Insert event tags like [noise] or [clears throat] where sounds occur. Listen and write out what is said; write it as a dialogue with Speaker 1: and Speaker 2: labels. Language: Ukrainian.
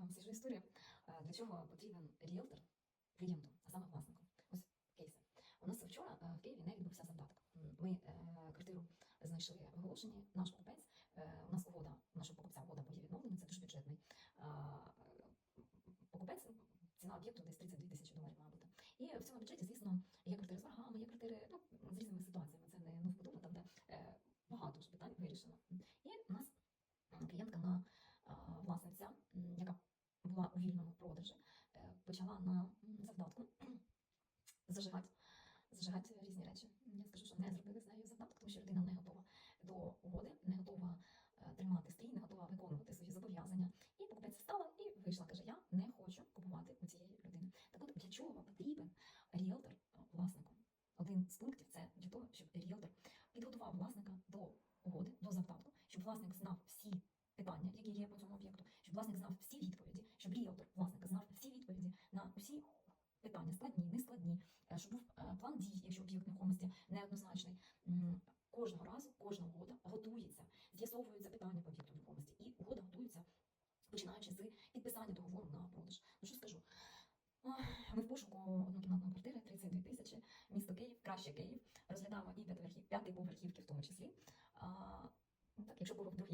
Speaker 1: вам свіжу історію. Е, Для чого потрібен ріелтор клієнту, а саме власнику? Ось кейси. У нас вчора е, в Києві не відбувся завдаток. Ми е, квартиру знайшли в оголошенні. Наш покупець, у нас угода, нашого покупця угода по її відновленню, це дуже бюджетний. Покупець, ціна об'єкту десь 32 тисячі доларів, має бути. І в цьому бюджеті, звісно, є квартири з варгами, є квартири ну, з різними ситуаціями. Це не новбудова, там де багато ж питань вирішено. І у нас м, клієнтка на а, власниця, м, яка була у вільному продажі, е, почала на завдатку [clears throat] зажигати. Зажигати різні речі. Я скажу, що не зробили з нею завдаток, тому що людина не готова до угоди, не готова е, тримати стрій, не готова виконувати свої зобов'язання. І покупець встала і вийшла. каже: Я не хочу купувати у цієї людини. Так от для чого потрібен ріелтор е, власнику? Один з пунктів це для того, щоб ріелтор підготував власника до угоди, до завдатку, щоб власник знав всі питання, які є по цьому об'єкту, щоб власник знав всі відповіді, щоб ріелтор власника знав всі відповіді на усі питання, складні, нескладні, е, щоб був е, план дій, якщо об'єкт нерухомості неоднозначний. Кожного разу, кожна угода готується, з'ясовуються питання по об'єкту нерухомості, і угода готується, починаючи з підписання договору на продаж. Ну що скажу? Ми в пошуку однокімнатної квартири 32 тисячі, місто Київ, краще Київ. Розглядаємо і п'ятиверхів, п'ятий поверхівки в тому числі. Ну так, якщо пишіть